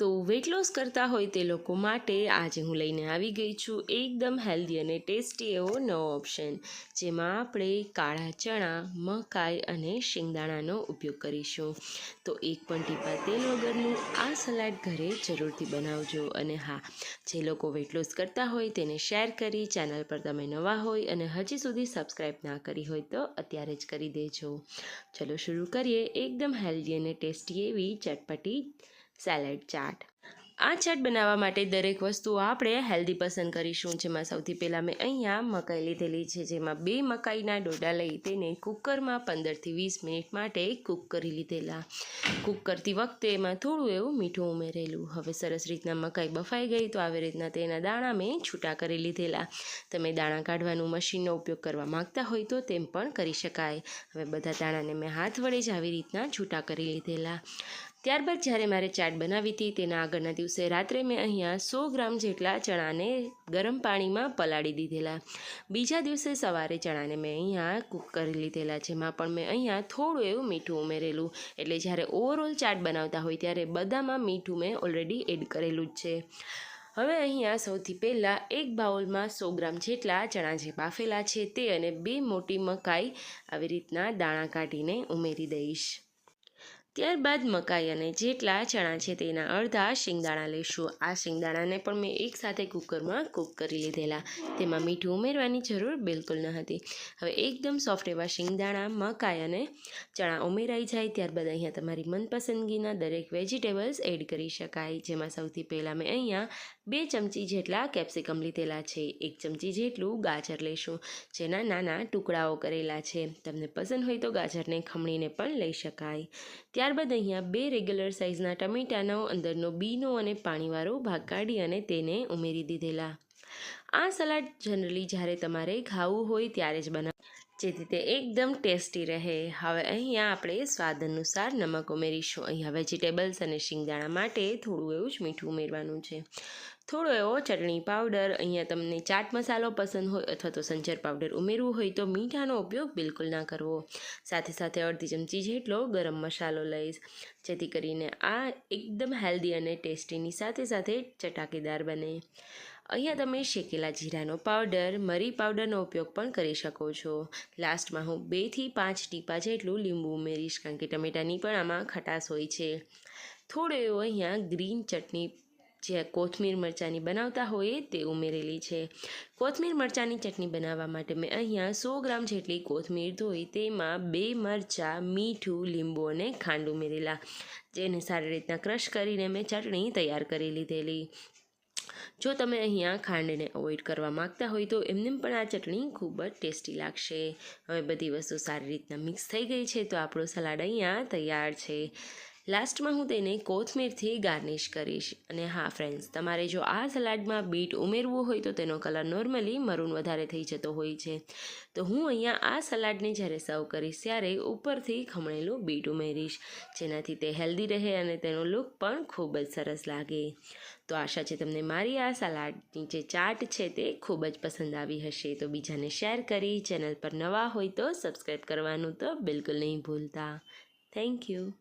તો weight loss કરતા હોય તે લોકો માટે આજે હું લઈને આવી ગઈ છું એકદમ હેલ્ધી અને ટેસ્ટી એવો નવો ઓપ્શન જેમાં આપણે કાળા ચણા, મકાઈ અને શિંગદાણાનો ઉપયોગ કરીશું. તો એક પણ ટીપા તેલ વગરનું આ સલાડ ઘરે જરૂરથી બનાવજો અને હા, જે લોકો વેટ લોસ કરતા હોય તેને શેર કરી ચેનલ પર તમે નવા હોય અને હજી સુધી સબસ્ક્રાઈબ ના કરી હોય તો અત્યારે જ કરી દેજો. ચલો શરૂ કરીએ એકદમ હેલ્ધી અને ટેસ્ટી એવી ચટપટી સેલેડ ચાટ. આ ચાટ બનાવવા માટે દરેક વસ્તુઓ આપણે હેલ્ધી પસંદ કરીશું. જેમાં સૌથી પહેલાં મેં અહીંયા મકાઈ લીધેલી છે. જેમાં બે મકાઈના ડોડા લઈ તેને કુકરમાં પંદરથી વીસ મિનિટ માટે કૂક કરી લીધેલા. કૂક કરતી વખતે એમાં થોડું એવું મીઠું ઉમેરેલું. હવે સરસ રીતના મકાઈ બફાઈ ગઈ તો આવી રીતના તેના દાણા મેં છૂટા કરી લીધેલા. તમે દાણા કાઢવાનું મશીનનો ઉપયોગ કરવા માંગતા હોય તો તેમ પણ કરી શકાય. હવે બધા દાણાને મેં હાથ વડે જ આવી રીતના છૂટા કરી લીધેલા. ત્યારબાદ જ્યારે મારે ચાટ બનાવી હતી, તેના આગળના દિવસે રાત્રે મેં અહીંયા સો ગ્રામ જેટલા ચણાને ગરમ પાણીમાં પલાળી દીધેલા. બીજા દિવસે સવારે ચણાને મેં અહીંયા કૂક કરી લીધેલા, જેમાં પણ મેં અહીંયા થોડું એવું મીઠું ઉમેરેલું. એટલે જ્યારે ઓવરઓલ ચાટ બનાવતા હોય ત્યારે બધામાં મીઠું મેં ઓલરેડી એડ કરેલું જ છે. હવે અહીંયા સૌથી પહેલાં એક બાઉલમાં સો ગ્રામ જેટલા ચણા જે બાફેલા છે, તે અને બે મોટી મકાઈ આવી રીતના દાણા કાઢીને ઉમેરી દઈશ. ત્યારબાદ મકાઈ અને જેટલા ચણા છે તેના અડધા શિંગદાણા લઈશું. આ શિંગદાણાને પણ મેં એકસાથે કુકરમાં કૂક કરી લીધેલા. તેમાં મીઠું ઉમેરવાની જરૂર બિલકુલ ન હતી. હવે એકદમ સોફ્ટ એવા શિંગદાણા, મકાઈ અને ચણા ઉમેરાઈ જાય ત્યારબાદ અહીંયા તમારી મનપસંદગીના દરેક વેજીટેબલ્સ એડ કરી શકાય. જેમાં સૌથી પહેલાં મેં અહીંયા બે ચમચી જેટલા કેપ્સિકમ લીધેલા છે. એક ચમચી જેટલું ગાજર લઈશું, જેના નાના ટુકડાઓ કરેલા છે. તમને પસંદ હોય તો ગાજરને ખમણીને પણ લઈ શકાય. ત્યારબાદ અહીંયા બે રેગ્યુલર સાઇઝના ટમેટાનો, અંદરનો બીનો અને પાણીવાળો ભાગ કાઢી અને તેને ઉમેરી દીધેલા. આ સલાડ જનરલી જ્યારે તમારે ખાવું હોય ત્યારે જ બનાવ. જેથી તે એકદમ ટેસ્ટી રહે. હવે અહીંયા આપણે સ્વાદ અનુસાર નમક ઉમેરીશું. અહીંયા વેજીટેબલ્સ અને શિંગદાણા માટે થોડું એવું જ મીઠું ઉમેરવાનું છે. થોડો એવો ચટણી પાવડર, અહીંયા તમને ચાટ મસાલો પસંદ હોય અથવા તો સંચર પાવડર ઉમેરવું હોય તો મીઠાનો ઉપયોગ બિલકુલ ના કરવો. સાથે સાથે અડધી ચમચી જેટલો ગરમ મસાલો લઈશ. જેથી કરીને આ એકદમ હેલ્ધી અને ટેસ્ટીની સાથે સાથે ચટાકેદાર બને. અહીંયા તમે શેકેલા જીરાનો પાવડર મરી પાવડરનો ઉપયોગ પણ કરી શકો છો. લાસ્ટમાં હું બેથી પાંચ ટીપા જેટલું લીંબુ ઉમેરીશ, કારણ કે ટમેટાની પણ આમાં ખટાશ હોય છે. થોડો એવો અહીંયા ગ્રીન ચટણી જે કોથમીર મરચાંની બનાવતા હોય તે ઉમેરેલી છે. કોથમીર મરચાંની ચટણી બનાવવા માટે મેં અહીંયા સો ગ્રામ જેટલી કોથમીર ધોઈ તેમાં બે મરચાં, મીઠું, લીંબુ અને ખાંડ ઉમેરેલા. જેને સારી રીતના ક્રશ કરીને મેં ચટણી તૈયાર કરી લીધેલી. જો તમે અહીંયા ખાંડને અવોઇડ કરવા માગતા હોય તો એમને પણ આ ચટણી ખૂબ જ ટેસ્ટી લાગશે. હવે બધી વસ્તુ સારી રીતના મિક્સ થઈ ગઈ છે તો આપણો સલાડ અહીંયા તૈયાર છે. લાસ્ટમાં હું તેને કોથમીરથી ગાર્નિશ કરીશ. અને હા ફ્રેન્ડ્સ તમારે જો આ સલાડમાં બીટ ઉમેરવું હોય તો તેનો કલર નોર્મલી મરૂન વધારે થઈ જતો હોય છે. તો હું અહીંયા આ સલાડને જ્યારે સર્વ કરીશ ત્યારે ઉપરથી ખમણેલું બીટ ઉમેરીશ, જેનાથી તે હેલ્ધી રહે અને તેનો લુક પણ ખૂબ જ સરસ લાગે. તો આશા છે તમને મારી આ સલાડની જે ચાટ છે તે ખૂબ જ પસંદ આવી હશે. તો બીજાને શેર કરી, ચેનલ પર નવા હોય તો સબસ્ક્રાઈબ કરવાનું તો બિલકુલ નહીં ભૂલતા. Thank you